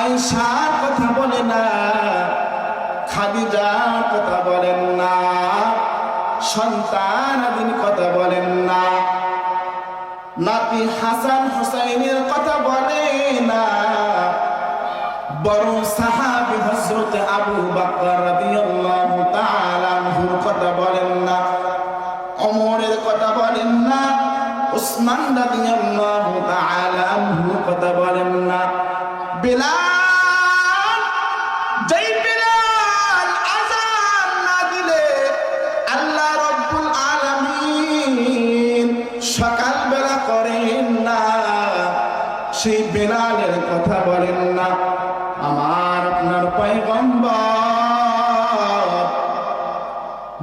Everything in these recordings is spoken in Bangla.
আয়সার কথা বলে না, খাদিজার কথা বলেন না, সন্তান আদির কথা বলেন না, নাতি হাসান হুসাইনের কথা বলে না, বড় সাহাবি হযরত আবু বকর রাদিয়াল্লাহু তাআলা কথা বলেন না, ওমরের কথা বলেন না উসমান রাদিয়াল্লাহু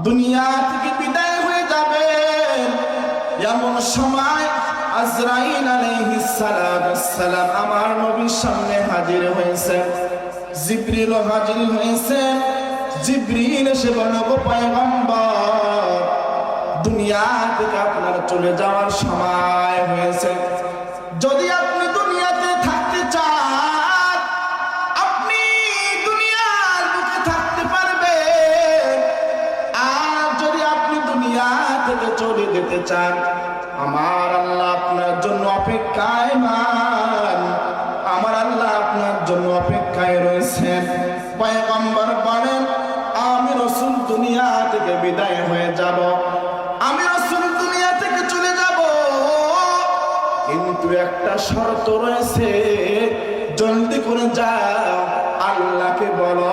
দুনিয়া থেকে বিদায় হয়ে যাবে এমন সময় আজরাইল সালাম আমার নবীর সামনে হাজির হয়েছে জিব্রিল হাজির হয়েছে জিব্রিল এসে পয়গম্বর, দুনিয়া থেকে আপনার চলে যাওয়ার সময় হয়েছে। যেতে চান, আমার আল্লাহ আপনার জন্য অপেক্ষায় মান আমার আল্লাহ আপনার জন্য অপেক্ষায় রয়েছেন। পয়গম্বর বলেন, আমি রসুল দুনিয়া থেকে বিদায় হয়ে যাব। আমি রসুল দুনিয়া থেকে চলে যাব। কিন্তু একটা শর্ত রয়েছে। জলদি করে যাও, আল্লাহকে বলো,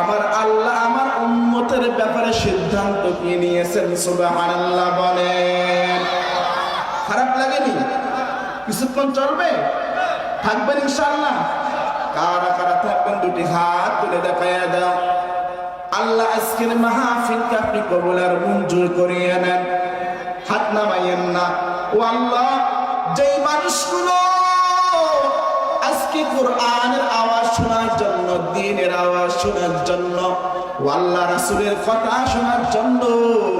আমার আল্লাহ আমার উম্মতের ব্যাপারে সিদ্ধান্ত কি নিয়েছেন? সুবহানাল্লাহ বলেন। খারাপ লাগেনি? কিছুক্ষণ চলবে? থাকবেন ইনশাআল্লাহ। কারা কারা থাকবেন? দুটি হাত তুলে দেখাইয়া দাও। আল্লাহ আজকের মাহফিলকে আপনি কবুল মঞ্জুর করিয়ে নেন। হাত নামাইয়েন না। ও আল্লাহ, যেই মানুষগুলো আজকে কোরআনের আওয়াজ শোনার জন্য, দিনের আওয়াজ শোনার জন্য আল্লাহ রাসূলের কথা শোনার জন্য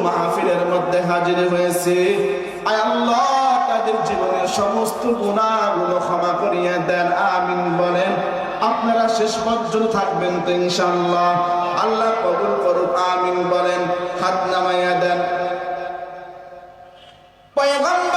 মাহফিলের মধ্যে হাজির হয়েছে। আয় আল্লাহ, তাদের জীবনের সমস্ত গুণাগুলো ক্ষমা করিয়ে দেন, আমিন বলেন। আপনারা শেষ পর্যন্ত থাকবেন তো ইনশাআল্লাহ। আল্লাহ কবুল করুন আমিন বলেন। হাত নামাইয়া দেন। পয়গম্বর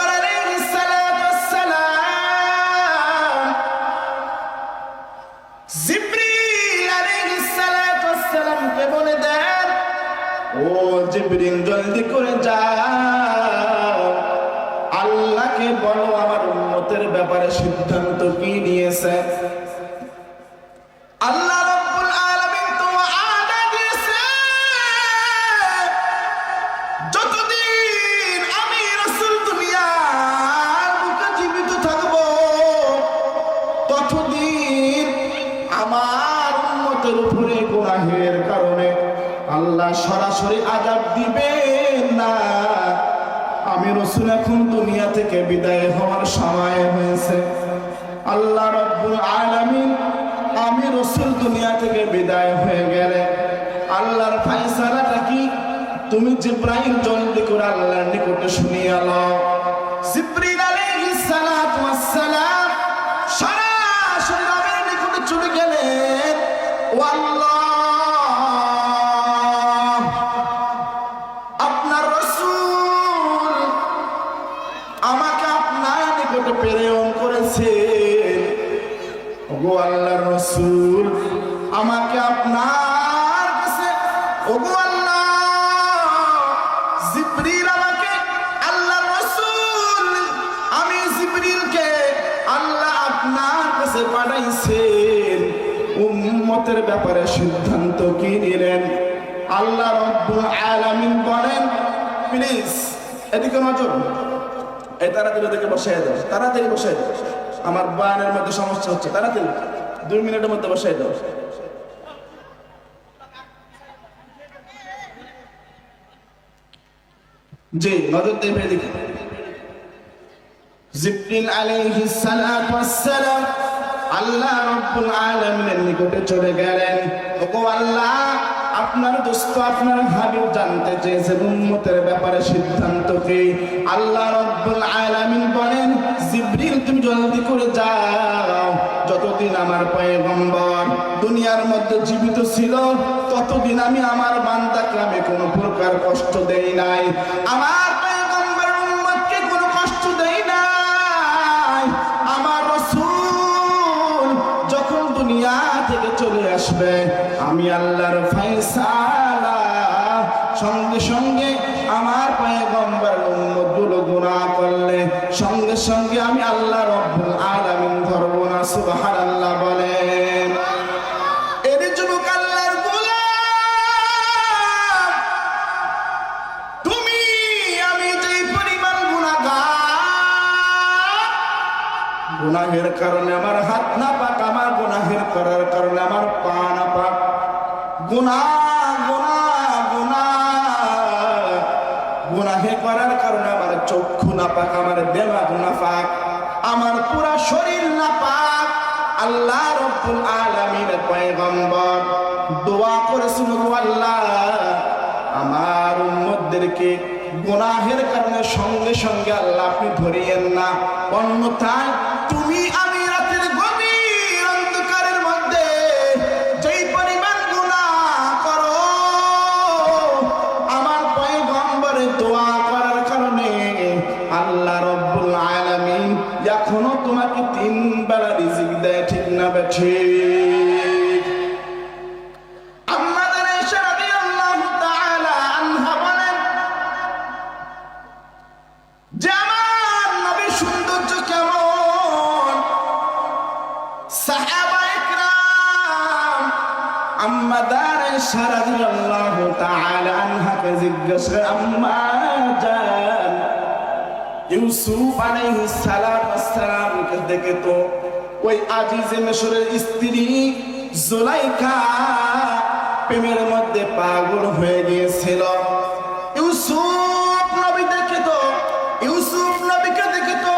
থেকে বিদায় হওয়ার সময় হয়েছে। আল্লাহ রব্বুল আলামিন আমি রসুল দুনিয়া থেকে বিদায় হয়ে গেলে আল্লাহর ফাইসালাটা কি? তুমি জিব্রাইল জলদি করে আল্লাহর নিকটে শুনিয়ে আলো জিব্রিল আলাইহিস সালাতু ওয়াস সালাম নিকটে চলে গেলেন। কাছে পাঠাইছেন। উম্মতের ব্যাপারে সিদ্ধান্ত কি নিলেন? আল্লাহ রব্বুল আলামিন বলেন, প্লিজ, এদিকে নজর। এই তাড়াতাড়ি ওদেরকে বসাই দাও। তাড়াতাড়ি বসাই দাও। আমার বানের মধ্যে সমস্যা হচ্ছে। তাড়াতাড়ি, দুই মিনিটের মধ্যে বসাই দাও। জি, নজর দেবে এদিকে জিব্রিল আলাইহিস সালাম আল্লাহ রাব্বুল আলামিনের নিকটে চলে গেলেন। ওগো আল্লাহ, আপনার দোস্ত, আপনার হাবিব জানতে চেয়েছেন উম্মতের ব্যাপারে সিদ্ধান্ত কি? আল্লাহ রাব্বুল আলামিন বলেন, জিব্রিল, তুমি জলদি করে যাও। যতদিন আমার পয়গম্বর দুনিয়ার মধ্যে জীবিত ছিল, ততদিন আমি আমার বান্দাকে আমি কোনো প্রকার কষ্ট দেই নাই। আমার আসবে, আমি আল্লাহর সঙ্গে সঙ্গে আমার পায়ে গম্বারগুলো গুণা করলে, সঙ্গে সঙ্গে আমি আল্লাহ গুনাহের কারণে আমার হাত না পাক, আমার গুনাহের করার কারণে আমার পা না পাক। গুনাহ গুনাহ গুনাহ। গুনাহে করার কারণে আমার চক্ষু না পাক, আমার দেমাগ না পাক, আমার পুরা শরীর না পাক। আল্লাহ রব্বুল আলামিনের পয়গম্বর, দোয়া করেছেন গো আল্লাহ, আমার উম্মতদেরকে গুনাহের কারণে সঙ্গে সঙ্গে আল্লাহ আপনি ধরিয়েন না। অন্যথায় তিন বেলা রিজিক দেয় ঠিক না বেঠি আয়েশা রাদিয়াল্লাহু তাআলা যে আনহাকে জিজ্ঞাসা আম্মা জান ইউসুফ আলাইহিস সালাম আসসালামকে দেখে তো ওই আজিজে মিশরের স্ত্রী জুলাইখা প্রেমের মধ্যে পাগল হয়ে গিয়েছিল। ইউসুফ নবী দেখে তো, ইউসুফ নবীকে দেখে তো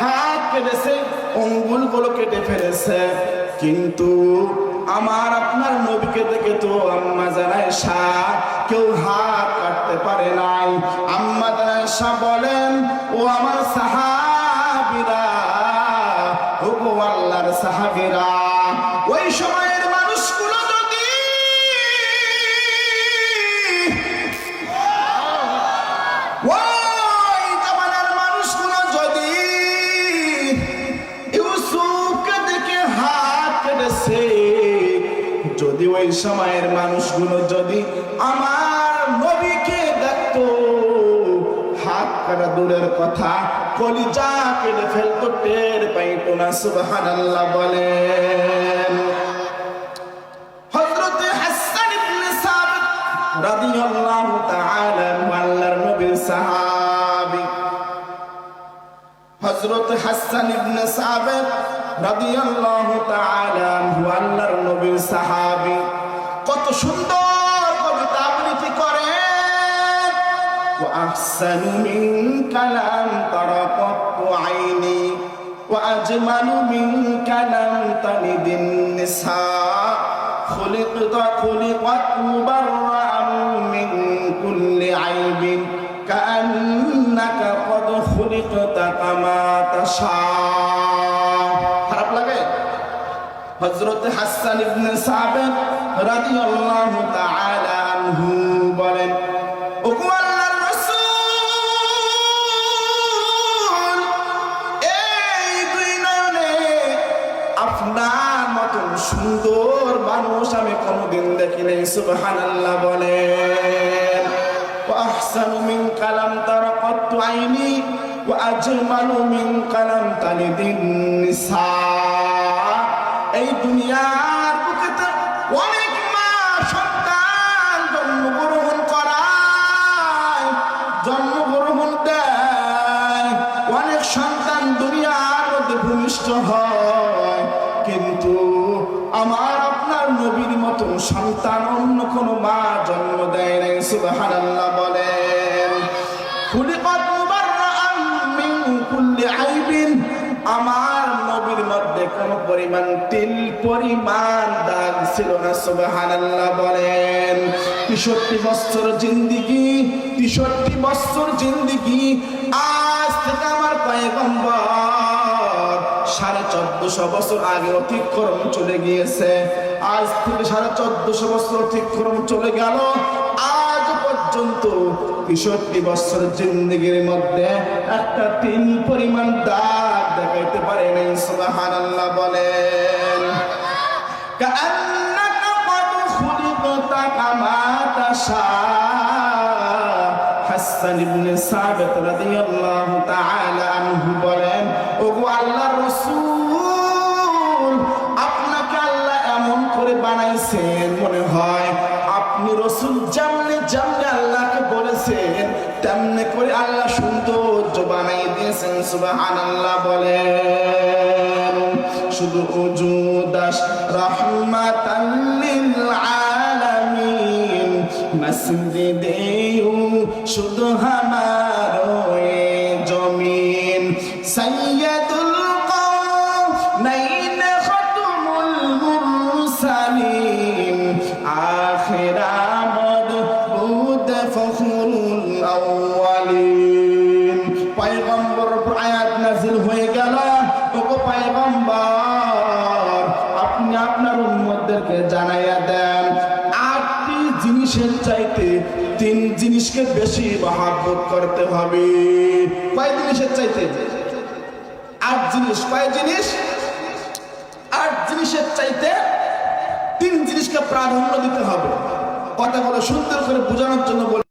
হাত কেটেছে, অঙ্গুলগুলো কেটে ফেলেছে। কিন্তু আমার আপনার নবীকে দেখে তো আম্মা জানায় শাহ কেউ হাত কাটতে পারে নাই। আম্মা জানায় শাহ বলেন, ও আমার সাহাবিরা গো আল্লাহর সাহাবিরা। ওই সময়ের সময়ের মানুষগুলো যদি আমার নবীকে দেখতো, হাত কাটা দূরের কথা, কলিজা কেটে ফেলতো, টের পাইতো না, সুবহানাল্লাহ বলেন। হযরতে হাসান ইবনে রাদিয়াল্লাহু তাআলা আল্লাহর আল্লাহর নবীর সাহাবী। সুন্দর কবিতা আবৃত্তি করেন وأحسن منك لم تر قط عيني وأجمل منك لم تلد النساء خلقت خلقت مبرأ من كل عيب হযরত হাসান ইবনে সাবেত রাদিয়াল্লাহু তাআলা আনহু বলেন আল্লাহর রাসূল, এই আপনার মতন সুন্দর মানুষ আমি কোনদিন দেখি নাই, সুবহানাল্লাহ বলেন। আহসানু মিন কালাম তারাকাতু আইনি, ওয়া আজমালু মিন কালাম তালিদিন নিসা। এই দুনিয়ার বুকেতে অনেক মা সন্তান জন্মগ্রহণ করায়, জন্মগ্রহণ দেয়। অনেক সন্তান দুনিয়ার মধ্যে ভূমিষ্ঠ হয়। কিন্তু আমার আপনার নবীর মতন সন্তান অন্য কোনো মা জন্ম দেয় নাই, সুবহানাল্লাহ বলেন। পরিমাণ, তিল পরিমাণ দাগ ছিল না, সুবহানাল্লাহ বলেন। তেষট্টি বছর জিন্দিগি, তেষট্টি বছর জিন্দিগি, আজ থেকে আমার পয়গম্বর চোদ্দশো বছর আগে অতিক্রম চলে গিয়েছে। আজ থেকে সাড়ে চোদ্দশো বছর অতিক্রম চলে গেল। আজ পর্যন্ত তেষট্টি বছর জিন্দগির মধ্যে একটা তিন পরিমাণ দাগ দেখাইতে পারে নাই সুবাহান আল্লাহ বলেন হাসান ইবনে সাবেত রাদিয়াল্লাহু তাআলা আনহু বলেন আল্লাহর রাসূল, আপনাকে আল্লাহ এমন করে বানাইছেন সুবহানাল্লাহ বলেন শুধু উজু দাস রহমাতান লিল আলামিন মসজিদে শুধু হামারো উম্মতদেরকে জানাইয়া দেন, আটটি জিনিসের চাইতে তিন জিনিসকে বেশি মহাব্বত করতে হবে। কয় জিনিসের চাইতে? আট জিনিস। কয় জিনিস? আট জিনিসের চাইতে তিন জিনিসকে প্রাধান্য দিতে হবে। কথাগুলো সুন্দর করে বোঝানোর জন্য বলি